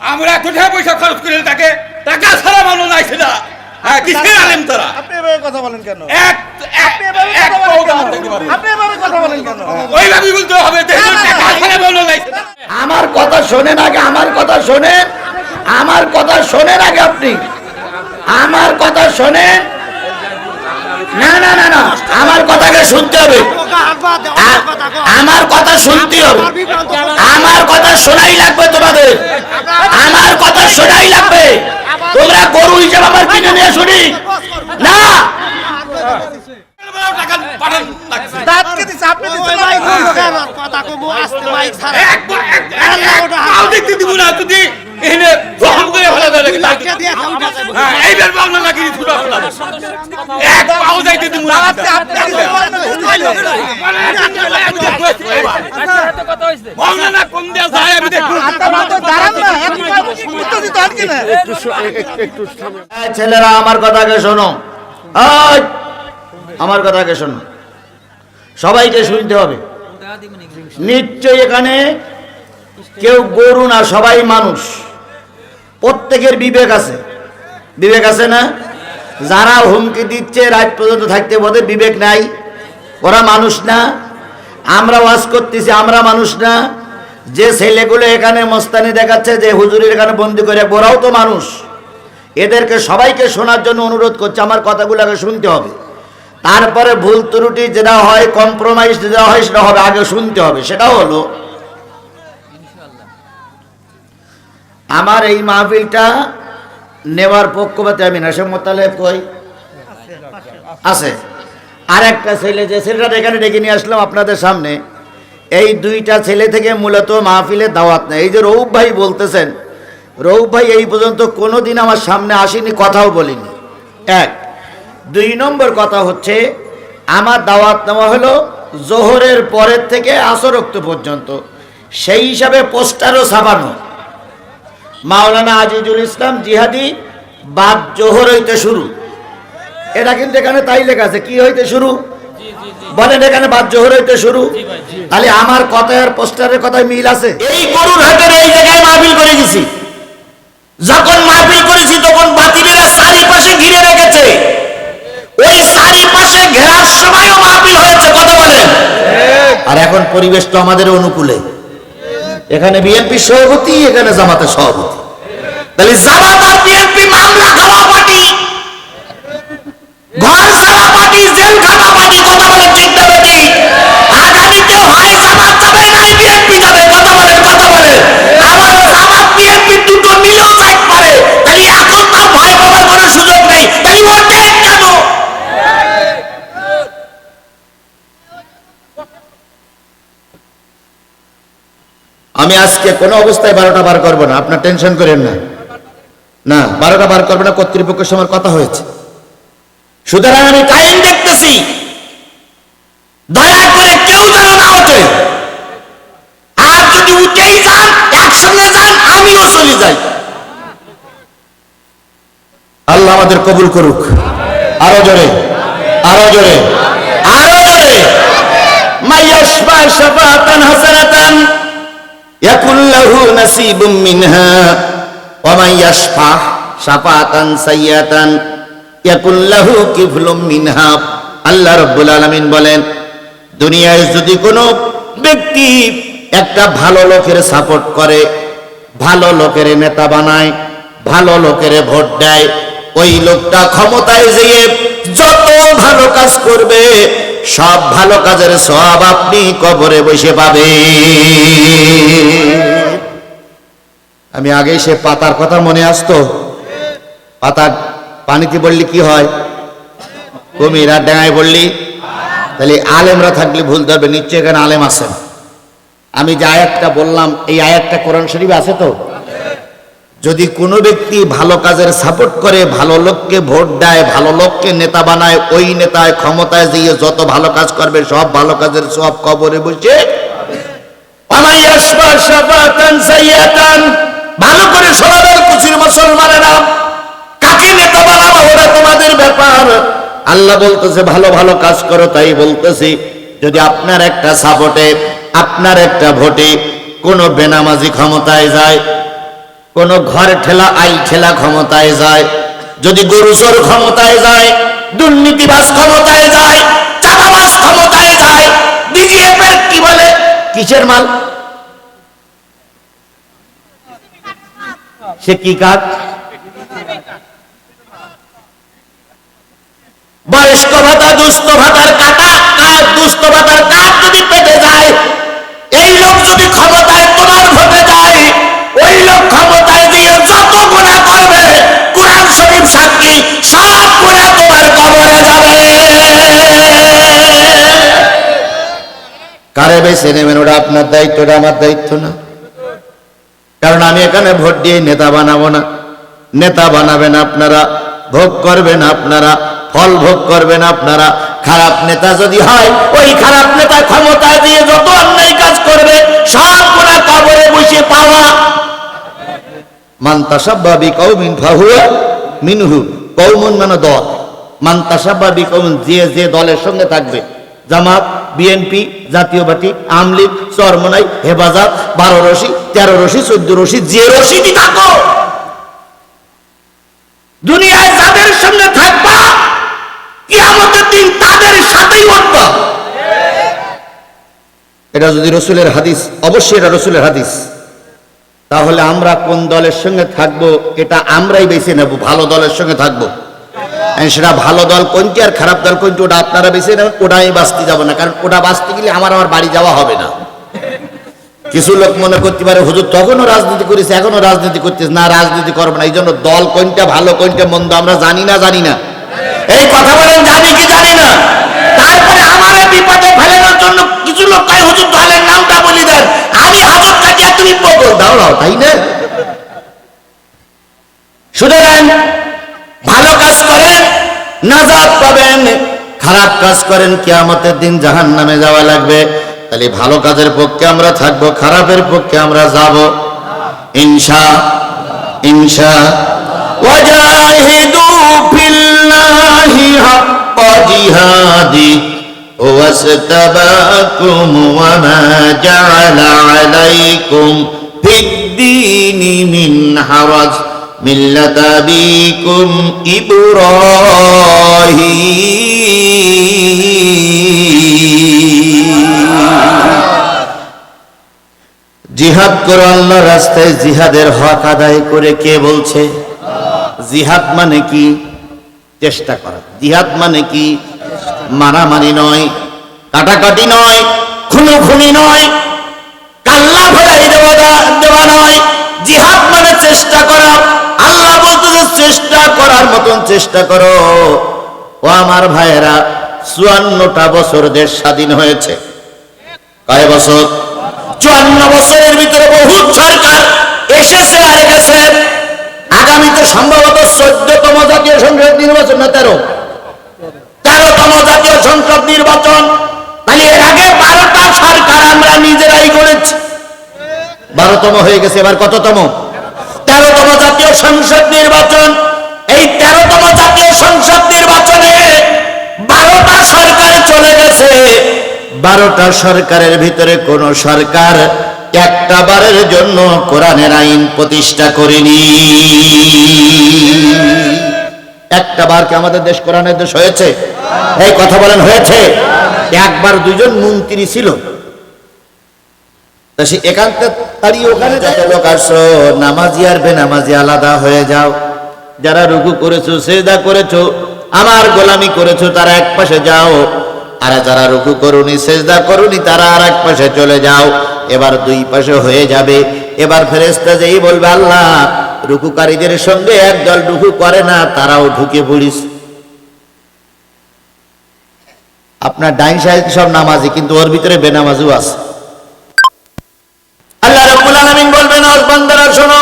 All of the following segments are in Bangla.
আমরা কোথায় পয়সা খরচ করে তাকে? টাকা ছাড়া মানুষ না হ্যাঁ কিসের আলেম তারা? আপনি এভাবে কথা বলেন কেন? এক এক আপনি এভাবে কথা বলেন কেন? দিতে পারবে না। আপনি এভাবে কথা বলেন কেন? ওইভাবেই বলতে হবে টাকা ছাড়া মানুষ নাইছে আমার কথা শোনেন আগে আমার কথা শোনেন। আমার কথা শোনেন আগে আপনি। আমার কথা শোনেন। না না না না আমার কথাকে শুনতে হবে। আমার কথা শুনতে হবে আমার কথা শোনাই লাগবে তোমাদের আমার কথা শোনাই লাগবে তোমরা গরু হিসেবে আমার কিনে নিয়ে শুনি না টাকা পাঠান লাগছে। দাঁত কে দিছে আপনি দিছেন না? এক পা- এক- এক- এক পাও দেখতে দিব না যদি এখানে গ্রহণ করে ফেলা যায় নাকি তাকে। হ্যাঁ, এইবার বাংলা নাকি ছুটা ফেলা যায়। এক পাও দেখতে দিব না আপনি আপনি দিছেন বাংলা না কোন দেওয়া যায় আমি দেখুন আপনার মাথায় দাঁড়ান না এত উত্তর দিতে হয় কিনা এই ছেলেরা, আমার কথাকে শোনো। আমার কথাকে শোনো। সবাইকে শুনতে হবে। নিশ্চয়ই এখানে কেউ গরু না, সবাই মানুষ। প্রত্যেকের বিবেক আছে। বিবেক আছে না? যারা হুমকি দিচ্ছে, রাত পর্যন্ত থাকতে ওদের বিবেক নাই। ওরা মানুষ না। আমরা ওয়াজ করতেছি, আমরা মানুষ না। যে ছেলেগুলো এখানে মস্তানি দেখাচ্ছে, যে হুজুরের এখানে বন্দি করে, ওরাও তো মানুষ। এদেরকে সবাইকে শোনার জন্য অনুরোধ করছে, আমার কথাগুলোকে শুনতে হবে। তারপরে ভুল ত্রুটি যেটা হয় কম্প্রোমাইজ যেটা হয়, সেটা হবে, আগে শুনতে হবে সেটা হলো। আমার এই মাহফিলটা নেওয়ার পক্ষপাতে আমি নাসেম মোতালেব কই? আছে। আর একটা ছেলে যে ছেলেটা এখানে ডেকে নিয়ে আসলাম আপনাদের সামনে, এই দুইটা ছেলে থেকে মূলত মাহফিলের দাওয়াত নেই এই যে রৌফ ভাই বলতেছেন, রৌফ ভাই এই পর্যন্ত কোনো দিন আমার সামনে আসেনি, কথাও বলিনি। এক। দুই নম্বর কথা হচ্ছে, আমার দাওয়াত নেওয়া হলো জোহরের পরের থেকে আসরক্ত পর্যন্ত। সেই হিসাবে পোস্টারও ছাপানো। মাওলানা আজিজুল ইসলাম জিহাদি বাদ জোহর হইতে শুরু। এটা কিন্তু এখানে তাই লেখা আছে কি হইতে শুরু? বলেন এখানে বাদ জোহর হইতে শুরু। তাহলে আমার কথা আর পোস্টারের কথায় মিল আছে? এই গরুর হাটের এই জায়গায় মাহফিল করে গেছি। যখন মাহফিল করেছি তখন বাতিলেরা চারিপাশে ঘিরে রেখেছে। ওই চারিপাশে ঘেরার সময়ও মাহফিল হয়েছে কথা বলেন। আর এখন পরিবেশ তো আমাদের অনুকূলে। এখানে বিএনপি সভাপতি এখানে জামাতের সভাপতি। তাহলে জামাত আর বিএনপি মামলা আমি আজকে কোনো অবস্থায় বারোটা বার করব না। আপনার টেনশন করেন না। না, বারোটা বার করব না, কর্তৃপক্ষের সময় কথা হয়েছে। সুতরাং আমি টাইম দেখতেছি। দয়া করে কেউ যেন না ওঠে। আর যদি উঠেই যান, একসঙ্গে যান, আমিও চলে যাই। আল্লাহ আমাদের কবুল করুক। আরও জোরে। আরও জোরে। আরও জোরে। মাইয়াশফা শাফাতান হাসানাতান ইয়াকুল লাহু নাসিবুম মিনহা ওয়া মান ইয়াশফাহ শাফাতান সাইয়াতান ইয়াকুল লাহু কিফলুম আল্লাহ রাব্বুল আলামিন বলেন, দুনিয়ায় যদি কোনো ব্যক্তি একটা ভালো লোকের সাপোর্ট করে, ভালো লোকের নেতা বানায়, ভালো লোকের ভোট দেয়, ওই লোকটা ক্ষমতায় যেয়ে যত ভালো কাজ করবে সব ভালো কাজের সব আপনি কবরে বসে পাবে আমি আগেই সে পাতার কথা মনে আসতো। পাতা পানিতে বললি কি হয়? কুমির আর ডাঙায় বললি, তাহলে আলেমরা থাকলে ভুল ধরবে নিশ্চয় এখানে আলেম আছেন। আমি যে আয়াতটা বললাম, এই আয়াতটা কোরআন শরীফ আছে তো? যদি কোনো ব্যক্তি ভালো কাজের সাপোর্ট করে, ভালো লোককে ভোট দেয়, ভালো লোককে নেতা বানায়, ওই নেতায় ক্ষমতায় দিয়ে যত ভালো কাজ করবে, সব ভালো কাজের সব কবরে বসে ভালো করে শোনাবেন কুচির মুসলমানেরা। কাকে নেতা বানাবো ওটা তোমাদের ব্যাপার। আল্লাহ বলতেছে, ভালো ভালো কাজ করো, তাই বলতেছি। যদি আপনার একটা সাপোর্টে আপনার একটা ভোটে কোন বেনামাজি ক্ষমতায় যায় কোন ঘর ঠেলা আই ঠেলা ক্ষমতায় যায়। যদি গরুচোর ক্ষমতায় যায়, দুর্নীতিবাজ ক্ষমতায় যায়, চাঁদাবাজ ক্ষমতায় যায় ডিজিএফ এর কি বলে? কিসের মাল? সে কি কাজ? বয়স্ক ভাতা, দুস্থ ভাতার কাটা কাজ দুস্থ ভাতার কাজ যদি পেটে যায়, এই লোক যদি ক্ষমতায় বেছে নেবেন, ওটা আপনার দায়িত্ব, ওটা আমার দায়িত্ব না। কারণ আমি এখানে ভোট দিয়ে নেতা বানাবো না। নেতা বানাবেন আপনারা, ভোগ করবেন আপনারা, ফল ভোগ করবেন আপনারা। খারাপ নেতা যদি হয়, ওই খারাপ নেতা ক্ষমতা দিয়ে যত অন্যায় কাজ করবে, সব গুণা কবরে বসে পাওয়া। মান্তাসাব্বাবি কৌমিন ফাহুয়া মিনহু, কৌমুন মানে দল। মান্তাসাব্বাবি কৌমিন যে যে দলের সঙ্গে থাকবে জামাত বিএনপি জাতীয় পার্টি আমলিগ চরমনাই, হেফাজত, বারো রশি, তেরো রশি, চোদ্দ রশি, যে রশিদি থাকো। দুনিয়ায় যাদের সঙ্গে থাকবা, কিয়ামতের দিন তাদের সাথেই উঠবা। এটা যদি রসুলের হাদিস, অবশ্যই এটা রসুলের হাদিস। তাহলে আমরা কোন দলের সঙ্গে থাকব, এটা আমরাই বেছে নেব, ভালো দলের সঙ্গে থাকব। সেটা ভালো দল কোনটি আর খারাপ দল কোনটি, ওটা আপনারা বেছে নেবেন ওটা আমি বাঁচতে যাব না। কারণ ওটা বাঁচতে গেলে আমার আমার বাড়ি যাওয়া হবে না। কিছু লোক মনে করতে পারে, হুজুর, তখনও রাজনীতি করেছে এখনও রাজনীতি করতেছে না, রাজনীতি করব না। এই জন্য দল কোনটা ভালো, কোনটা মন্দ, আমরা জানি না জানি না। এই কথা বলেন, জানি কি জানি না? তারপরে আমার বিপদে ফেলানোর জন্য কিছু লোক তাই হুজুর, দলের নামটা বলি দেন। আমি কাটি আর তুমি পকল দাও তাই না? সুতরাং নাজাত পাবেন খারাপ কাজ করেন কিয়ামতের দিন জাহান নামে যাওয়া লাগবে তাহলে ভালো কাজের পক্ষে আমরা থাকবো খারাপের পক্ষে আমরা যাব ইনশা ইনশা وجاهدوا في الله حق جهاده واستباكم وما جعل عليكم في الدين من حرج মিল্লাত আবিকুম জিহাদ করে আল্লাহ রাস্তায়, জিহাদের হক আদায় করে কে বলছে? জিহাদ মানে কি? চেষ্টা করা। জিহাদ মানে কি? মারামারি নয়, কাটাকাটি নয়, খুনোখুনি নয় মতন চেষ্টা করো। ও আমার ভাইয়েরা, চুয়ান্নটা বছর দেশ স্বাধীন হয়েছে। কয় বছর? চুয়ান্ন বছরের ভিতরে বহুত সরকার এসেছে আর গেছে। আগামীতে সম্ভবত চোদ্দতম জাতীয় সংসদ নির্বাচন না তেরো? তেরোতম জাতীয় সংসদ নির্বাচন। তাহলে এর আগে বারোটা সরকার আমরা নিজেরাই করেছি বারোতম হয়ে গেছে, এবার কততম? তেরোতম জাতীয় সংসদ নির্বাচন। এই তেরোতম জাতীয় সংসদ নির্বাচনে বারোটা সরকার চলে গেছে। বারোটা সরকারের ভিতরে কোন সরকার একটা বারের জন্য কোরআনের আইন প্রতিষ্ঠা করেনি। একটা বার কি আমাদের দেশ কোরআনের দেশ হয়েছে? এই কথা বলেন, হয়েছে। একবার দুজন মন্ত্রী ছিল। তা সে একান্ত দাঁড়িয়ে ওখানে যত লোক আসো নামাজি আর বেনামাজি আলাদা হয়ে যাও। যারা রুকু করেছ, সেজদা করেছ, আমার গোলামি করেছ, তারা এক পাশে যাও। আর যারা রুকু করুনি, সেজদা করুনি, তারা আর এক পাশে চলে যাও। এবার দুই পাশে হয়ে যাবে। এবার ফেরেস্তা যেই বলবে, আল্লাহ, রুকুকারীদের সঙ্গে একদল রুকু করে না, তারাও ঢুকে পড়িস। আপনার ডাইন সাইড সব নামাজি, কিন্তু ওর ভিতরে বেনামাজিও আছে। আল্লাহ রাব্বুল আলামিন বলবেন বান্দারা শোনো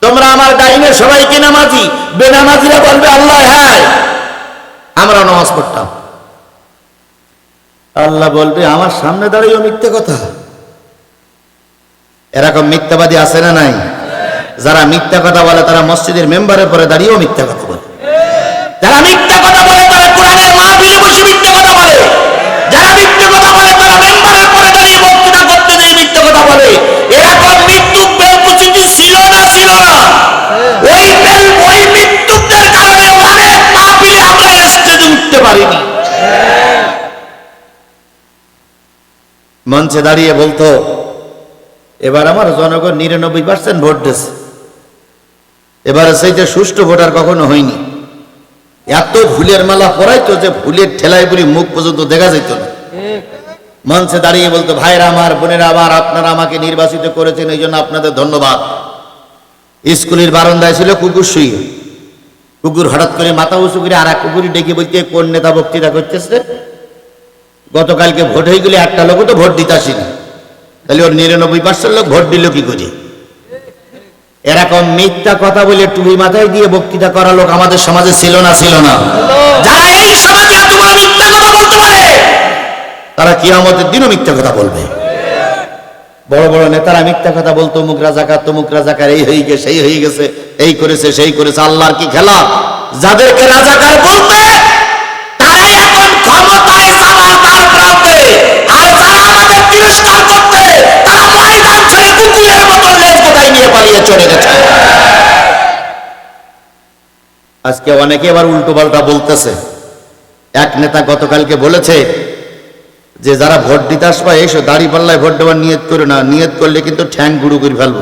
তোমরা আমার ডাইনে সবাইকে নামাজি, বেনামাজিরা বলবে, আল্লাহ হ্যাঁ। আমরা নামাজ পড়তাম। আল্লাহ বলবে, আমার সামনে দাঁড়িয়েও মিথ্যে কথা। এরকম মিথ্যাবাদী আছে না নাই? যারা মিথ্যা কথা বলে, তারা মসজিদের মেম্বারের পরে দাঁড়িয়েও মিথ্যা কথা বলে। যারা মিথ্যা কথা বলে, তারা কোরআনের মাহফিলে বসে মিথ্যা কথা বলে। যারা মিথ্যা কথা বলে, তারা মেম্বারের পরে দাঁড়িয়ে বক্তৃতা করতে যেয়ে মিথ্যা কথা বলে। মঞ্চে দাঁড়িয়ে বলতো, এবার আমার জনগণ নিরানব্বই পার্সেন্ট ভোট দিয়েছে। এবারে সেই যে সুষ্ঠু ভোট আর কখনো হয়নি। এত ফুলের মালা পরাইতো যে ফুলের ঠেলায় বুড়ি মুখ পর্যন্ত দেখা যেত না। মঞ্চে দাঁড়িয়ে বলতো, ভাইরা আমার, বোনেরা আমার, আপনারা আমাকে নির্বাচিত করেছেন, এই জন্য আপনাদের ধন্যবাদ। স্কুলের বারান্দায় ছিল কুকুর শুয়ে। কুকুর হঠাৎ করে মাথা উঁচু করে আর এক কুকুরই ডেকে বলতে, কোন নেতা বক্তৃতা করতেছে? গতকালকে ভোট হয়ে গেলে একটা লোকও তো ভোট দিতে আসেনি। তাহলে ওর নিরানব্বই পার্সেন্ট লোক ভোট দিল কি করে এরকম মিথ্যা কথা বলে টুপি মাথায় দিয়ে বক্তৃতা করা লোক আমাদের সমাজে ছিল না ছিল না। যারা এই সমাজে এত বড় মিথ্যা কথা বলতে পারে, তারা কিয়ামতের দিনও মিথ্যা কথা বলবে। বড় বড় নেতারা মিথ্যা কথা বলতো মুখ রাজাকার, তমুক রাজাকার, এই হয়ে গেছে, সেই হয়ে গেছে, এই করেছে, সেই করেছে, আল্লাহর কি খেলা? যাদেরকে রাজাকার বলতে নিয়ে চলে গেছে আজকে অনেকে এবার উল্টো পাল্টা বলতেছে। এক নেতা গতকালকে বলেছে যে, যারা ভোট দিতে আসবা, এসো পাল্লায় ভোট দেওয়ার নিয়ত না। নিয়ত করলে কিন্তু ঠ্যাং গুড়ু করে ফেলব।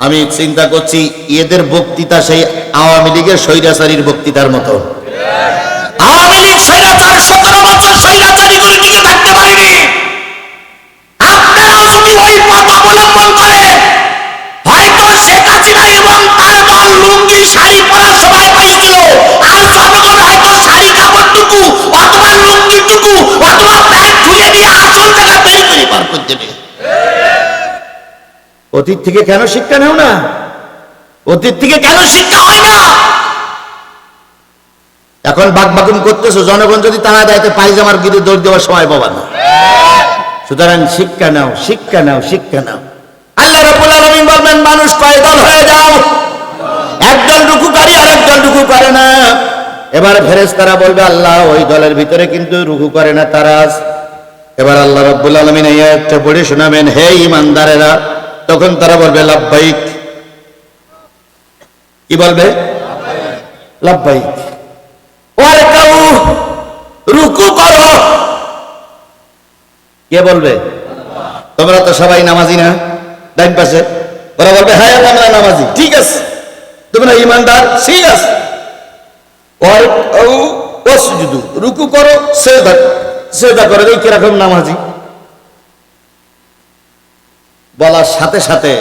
আমি চিন্তা করছি, এদের বক্তৃতা সেই আওয়ামী লীগের স্বৈরাচারীর বক্তৃতার মতো। আওয়ামী লীগ স্বৈরাচার সতেরো বছর স্বৈরাচারী থাকতে অবলম্বন করেন হয়তো এবং তার দল লুঙ্গি, শাড়ি সময় পাইছিল আর জনগণ হয়তো শাড়ি কাপড়টুকু অথবা লুঙ্গিটুকু অথবা প্যান্ট খুলে দিয়ে আসল জায়গা বের করে পার করে দেবে। অতীত থেকে কেন শিক্ষা নেও না? অতীত থেকে কেন শিক্ষা হয় না? এখন বাকবাকুম করতেছো, জনগণ যদি তারা দেয় পায়জামার গিরে দৌড় দেওয়ার সময় পাবা না। সুতরাং শিক্ষা নাও শিক্ষা নাও শিক্ষা নাও। আল্লাহ রাব্বুল আলামিন বলবেন, মানুষ কয় দল হয়ে যাও? একদল রুকুকারী আর একদল রুকু করে না। এবার ফেরেশতারা বলবে, আল্লাহ, ওই দলের ভিতরে কিন্তু রুকু করে না, তারা এবার আল্লাহ রাব্বুল আলামিন এই আয়াতটা পড়ে শোনাবেন, হে ইমানদারেরা তখন তারা বলবে, লাব্বাইক। কি বলবে? ওয়ারকাউ, রুকু করো। কে বলবে? তোমরা তো সবাই নামাজি না, ডাইন পাশে। ওরা বলবে হ্যাঁ আমরা নামাজি। ঠিক আছে। তোমরা ইমানদার? ঠিক আছে। রুকু করো সেদা করো এই কীরকম নামাজি। বলার সাথে সাথে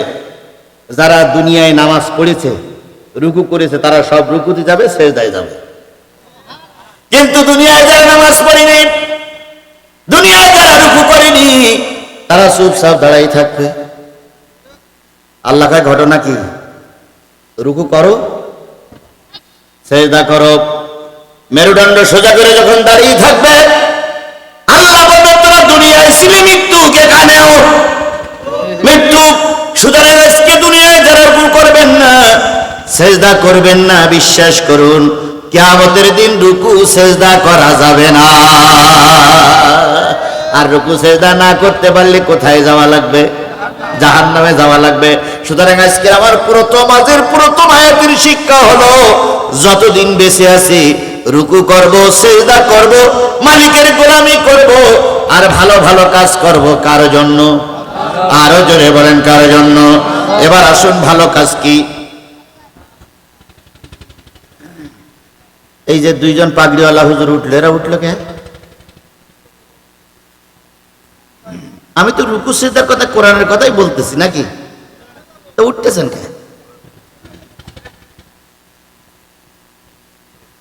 যারা দুনিয়ায় নামাজ পড়েছে, রুকু করেছে, তারা সব রুকুতে যাবে, সেজদায় যাবে। কিন্তু দুনিয়ায় যারা নামাজ পড়েনি দুনিয়ায় যারা রুকু করেনি। তারা চুপচাপ দাঁড়াই থাকবে। আল্লাহ ঘটনা কি? রুকু করো, সেজদা করো, মেরুদণ্ড সোজা করে যখন দাঁড়িয়ে থাকবে, আল্লাহ দুনিয়ায় ছিলি মৃত্যুকে কানেও মৃত্যু, সুতরাং আজকে দুনিয়ায় যারা রুকু করবেন না, সেজদা করবেন না, বিশ্বাস করুন, কিয়ামতের দিন রুকু, সেজদা করা যাবে না। আর রুকু সেজদা না করতে পারলে কোথায় যাওয়া লাগবে? জাহান নামে যাওয়া লাগবে। সুতরাং আজকে আমার প্রথম আজের প্রথম আয়াতের শিক্ষা হলো, যতদিন বেঁচে আছি, রুকু করব, সেজদা করব, মালিকের গোলামি করব, আর ভালো ভালো কাজ করব কার জন্য? আরও জোরে বলেন কার জন্য? এবার আসুন, ভালো কাজ কি? এই যে দুইজন পাগড়িওয়ালা হুজুর উঠল, এরা উঠল কে আমি তো রুকু সেদার কথা, কোরআনের কথাই বলতেছি, নাকি? তো উঠতেছেন কে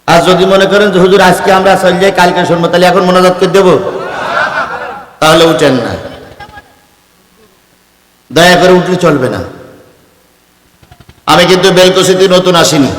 আর যদি মনে করেন যে হুজুর, আজকে আমরা চল যাই কালকে শুনব, তাহলে এখন মনোজাত করে দেবো? তাহলে উঠেন না। দয়া করে উঠলে চলবে না। আমি কিন্তু বেলকসিতে নতুন আসিনি।